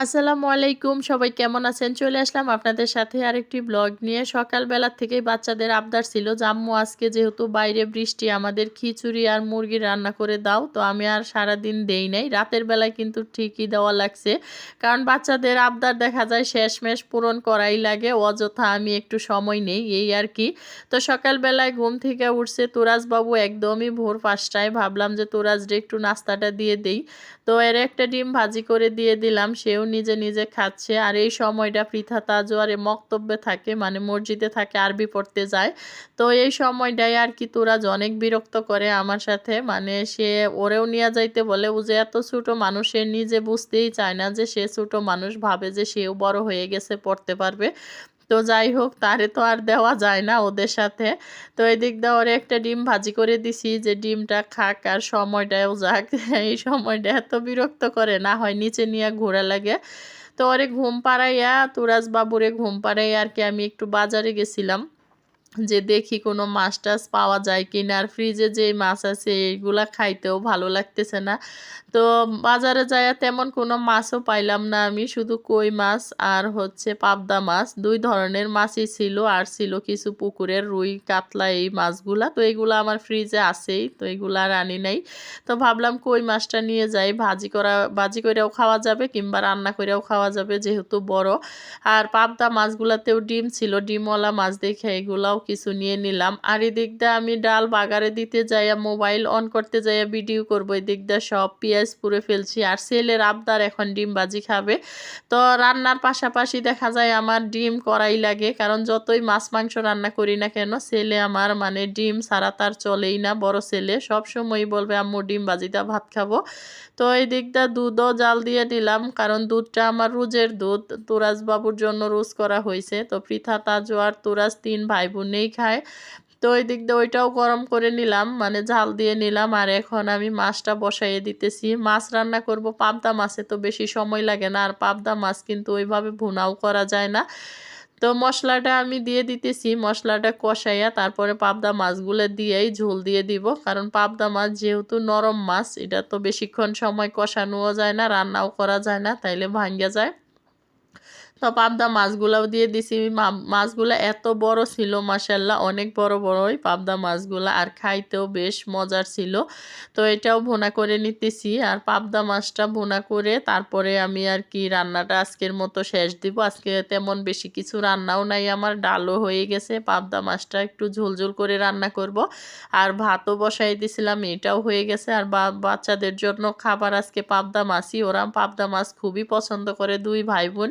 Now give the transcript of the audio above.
আসসালামু আলাইকুম, সবাই কেমন আছেন? চলে আসলাম আপনাদের সাথে আরেকটি ব্লগ নিয়ে। সকালবেলা থেকেই বাচ্চাদের আবদার ছিল জাম্মু আজকে যেহেতু বাইরে বৃষ্টি, আমাদের খিচুড়ি আর মুরগি রান্না করে দাও। তো আমি আর সারাদিন দেই নাই। রাতের বেলায় কিন্তু ঠিকই দেওয়া লাগছে। কারণ বাচ্চাদের আবদার দেখা যায় শেষমেশ পূরণ করাই লাগে। অযথা আমি একটু সময় নেই, এই আর কি। তো সকালবেলায় ঘুম থেকে উঠছে তুরাজবাবু একদমই ভোর পাঁচটায়। ভাবলাম যে তুরাজরে একটু নাস্তাটা দিয়ে দেই। তো এর একটা ডিম ভাজি করে দিয়ে দিলাম। সেও নিজে নিজে খাচ্ছে। আর এই সময়টা পৃথা তাজোয়ারে মক্তব্যে থাকে মানে মসজিদে থাকে, আরবি পড়তে যায়। তো এই সময়টাই আর কি তোরাজ অনেক বিরক্ত করে আমার সাথে। মানে সে ওরেও নিয়ে যাইতে বলে, ও যে এত ছোটো মানুষের নিজে বুঝতেই চায় না যে সে ছোটো মানুষ, ভাবে যে সেও বড় হয়ে গেছে, পড়তে পারবে। তো যাই হোক, তারে তো আর দেওয়া যায় না ওদের সাথে। তো এদিক দিয়ে ওরে একটা ডিম ভাজি করে দিছি, যে ডিমটা খাক আর সময়টাও যাক। এই সময়টা এত বিরক্ত করে, না হয় নিচে নিয়ে ঘোরা লাগে। তো ওরে ঘুম পাড়াইয়া, তুরাজ বাবুরে ঘুম পাড়াইয়া আর কি আমি একটু বাজারে গেছিলাম। যে দেখি কোনো মাছ টাছ পাওয়া যায় কি না আর ফ্রিজে যে মাছ আছে এইগুলা খাইতেও ভালো লাগতেছে না। তো বাজারে যায় তেমন কোনো মাছও পাইলাম না আমি, শুধু কই মাছ আর হচ্ছে পাবদা মাছ। দুই ধরনের মাছই ছিল, আর ছিল কিছু পুকুরের রুই, কাতলা এই মাছগুলা। তো এইগুলো আমার ফ্রিজে আছেই, তো এইগুলো আর আনি নাই। তো ভাবলাম কই মাছটা নিয়ে যাই, ভাজি করা, ভাজি করেও খাওয়া যাবে কিংবা রান্না করেও খাওয়া যাবে, যেহেতু বড়। আর পাবদা মাছগুলাতেও ডিম ছিল, ডিমওয়ালা মাছ দেখে এগুলাও কিছু নিয়ে নিলাম। আর এদিক দিয়ে আমি ডাল বাগারে দিতে যাইয়া মোবাইল অন করতে যাইয়া ভিডিও করব। এদিক দিয়ে সব পেঁয়াজ পুড়ে ফেলছি আর ছেলের আবদার এখন ডিম বাজি খাবে। তো রান্নার পাশাপাশি দেখা যায় আমার ডিম করাই লাগে, কারণ যতই মাছ মাংস রান্না করি না কেন, ছেলে আমার মানে ডিম ছাড়া তার চলেই না, বড় ছেলে। সব সময় বলবে, আম্মু ডিম বাজিটা ভাত খাব। তো এই দিকটা দুধও জাল দিয়ে নিলাম কারণ দুধটা আমার রোজের দুধ। তুরাজ বাবুর জন্য রোজ করা হয়েছে। তো পৃথা, তাজু আর তুরাজ তিন ভাই বোনেই খায়। তো ওই দিক দিয়ে ওইটাও গরম করে নিলাম মানে ঝাল দিয়ে নিলাম। আর এখন আমি মাছটা বসাইয়ে দিতেছি। মাছ রান্না করব, পাবদা মাছে তো বেশি সময় লাগে না, আর পাবদা মাছ কিন্তু ওইভাবে ভুনাও করা যায় না। তো মশলাটা আমি দিয়ে দিতেছি, মশলাটা কষাইয়া তারপরে পাবদা মাছগুলো দিয়েই ঝোল দিয়ে দিব। কারণ পাবদা মাছ যেহেতু নরম মাছ, এটা তো বেশিক্ষণ সময় কষানোও যায় না, রান্নাও করা যায় না, তাইলে ভাঙ্গে যায়। তো পাবদা মাছগুলাও দিয়ে দিছি। মাছগুলো এত বড় ছিল মাসাল্লাহ অনেক বড় বড়ই পাবদা মাছগুলা, আর খাইতেও বেশ মজার ছিল। তো এটাও ভোনা করে নিতেছি, আর পাবদা মাছটা ভোনা করে তারপরে আমি আর কি রান্নাটা আজকের মতো শেষ দিব। আজকে তেমন বেশি কিছু রান্নাও নাই আমার, ডালও হয়ে গেছে, পাবদা মাছটা একটু ঝোলঝোল করে রান্না করব। আর ভাতও বসাই দিছিলাম, এটাও হয়ে গেছে। আর বাচ্চাদের জন্য খাবার আজকে পাবদা মাছই, ওরা পাবদা মাছ খুবই পছন্দ করে, দুই ভাই বোন।